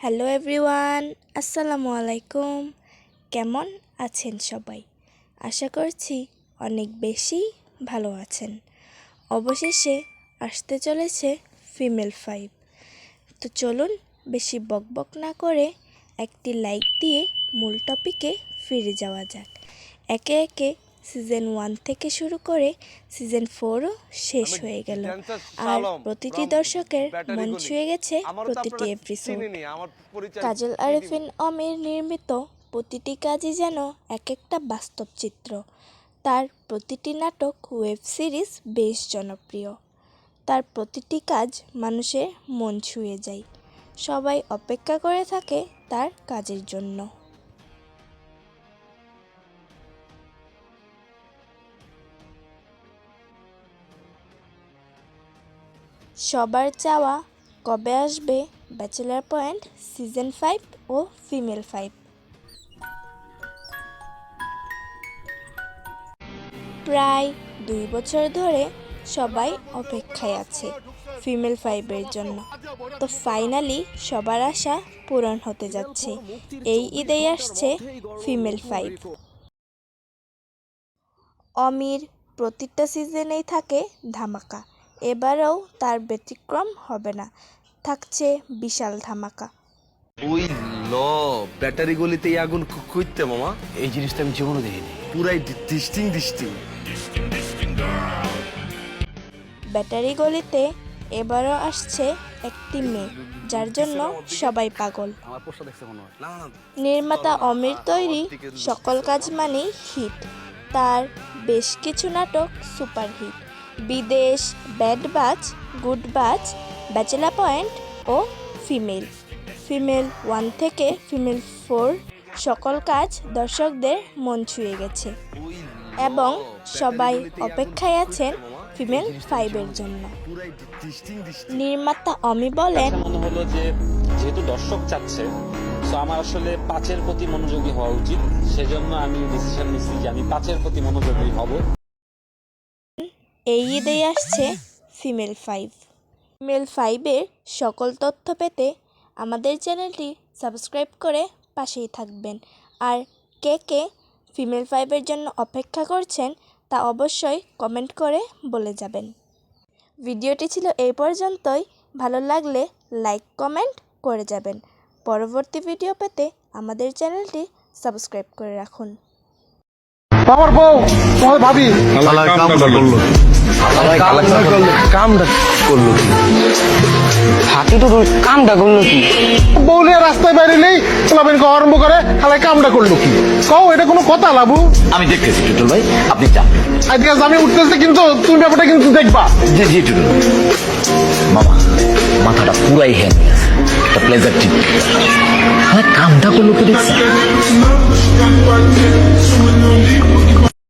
Hello everyone আসসালামু আলাইকুম কেমন আছেন সবাই? আশা করছি অনেক বেশি ভালো আছেন। অবশেষে আসতে চলেছে ফিমেল ফাইভ তো চলুন বেশি বকবক না করে একটি লাইক দিয়ে মূল টপিকে ফিরে যাওয়া যাক। একে একে সিজন ওয়ান থেকে শুরু করে সিজন ফোরও শেষ হয়ে গেল। আর প্রতিটি দর্শকের মন ছুঁয়ে গেছে প্রতিটি এপিসোড কাজল আরেফিন অমির নির্মিত প্রতিটি কাজই যেন এক একটা বাস্তব চিত্র। তার প্রতিটি নাটক ওয়েব সিরিজ বেশ জনপ্রিয়। তার প্রতিটি কাজ মানুষের মন ছুঁয়ে যায়। সবাই অপেক্ষা করে থাকে তার কাজের জন্য। সবার চাওয়া কবে আসবে? ব্যাচেলার পয়েন্ট সিজন ফাইভ ও ফিমেল ফাইভ প্রায় দুই বছর ধরে সবাই অপেক্ষায় আছে ফিমেল ফাইভের জন্য। তো ফাইনালি সবার আশা পূরণ হতে যাচ্ছে। এই ঈদেই আসছে ফিমেল ফাইভ অমির প্রতিটা সিজনেই থাকে ধামাকা। এবারেও তার ব্যতিক্রম হবে না থাকছে বিশাল ধামাকা। ওই ল ব্যাটারি গলিতে এই আগুন খুঁজতে মামা। এই জিনিসটা আমি জীবনে দেখিনি। পুরাই ডিস্টিং ডিস্টিং ব্যাটারি গলিতে এবারও আসছে একটি মেয়ে যার জন্য সবাই পাগল। আমার পোস্টটা দেখতে না না নির্মাতা অমির তৈরি সকল কাজ মানেই হিট তার বেশ কিছু নাটক সুপারহিট বিদেশ bad buzz good buzz bachelor point ও ফিমেল ফিমেল ওয়ান থেকে ফিমেল ফোর সকল কাজ দর্শকদের মন ছুঁয়ে গেছে এবং সবাই অপেক্ষায় আছেন ফিমেল ফাইভের জন্য। নির্মাতা অমি বলেন মনে হলো যে যেহেতু দর্শক চাচ্ছে তো আমার আসলে পাঁচের প্রতি মনোযোগী হওয়া উচিত। সেজন্য আমি ডিসিশন নিচ্ছি যে আমি পাঁচের প্রতি মনোযোগী হব। এই ঈদেই আসছে ফিমেল ফাইভ ফিমেল ফাইভের সকল তথ্য পেতে আমাদের চ্যানেলটি সাবস্ক্রাইব করে পাশেই থাকবেন। আর কে কে ফিমেল ফাইভের জন্য অপেক্ষা করছেন তা অবশ্যই কমেন্ট করে বলে যাবেন। ভিডিওটি ছিল এই পর্যন্তই। ভালো লাগলে লাইক, কমেন্ট করে যাবেন। পরবর্তী ভিডিও পেতে আমাদের চ্যানেলটি সাবস্ক্রাইব করে রাখুন। আমার বউ তোমার ভাবি। কামটা করল। কামটা করল। কি ফাঁকি তো কামটা করল কি? বউ রাস্তায় বাইরে নেই আরম্ভ করে কামটা করল কি? কও এটা কোনো কথা লাবু? আমি দেখতেছি টুটুল ভাই আপনি যান। আজকে আমি উঠতেছি কিন্তু তুমি ব্যাপারটা কিন্তু দেখবা। জি জি টুটুল। মামা মাথাটা পুরাই হ্যাং একটা প্লেজার ঠিক হ্যাঁ কামটা করল কি দেখছি?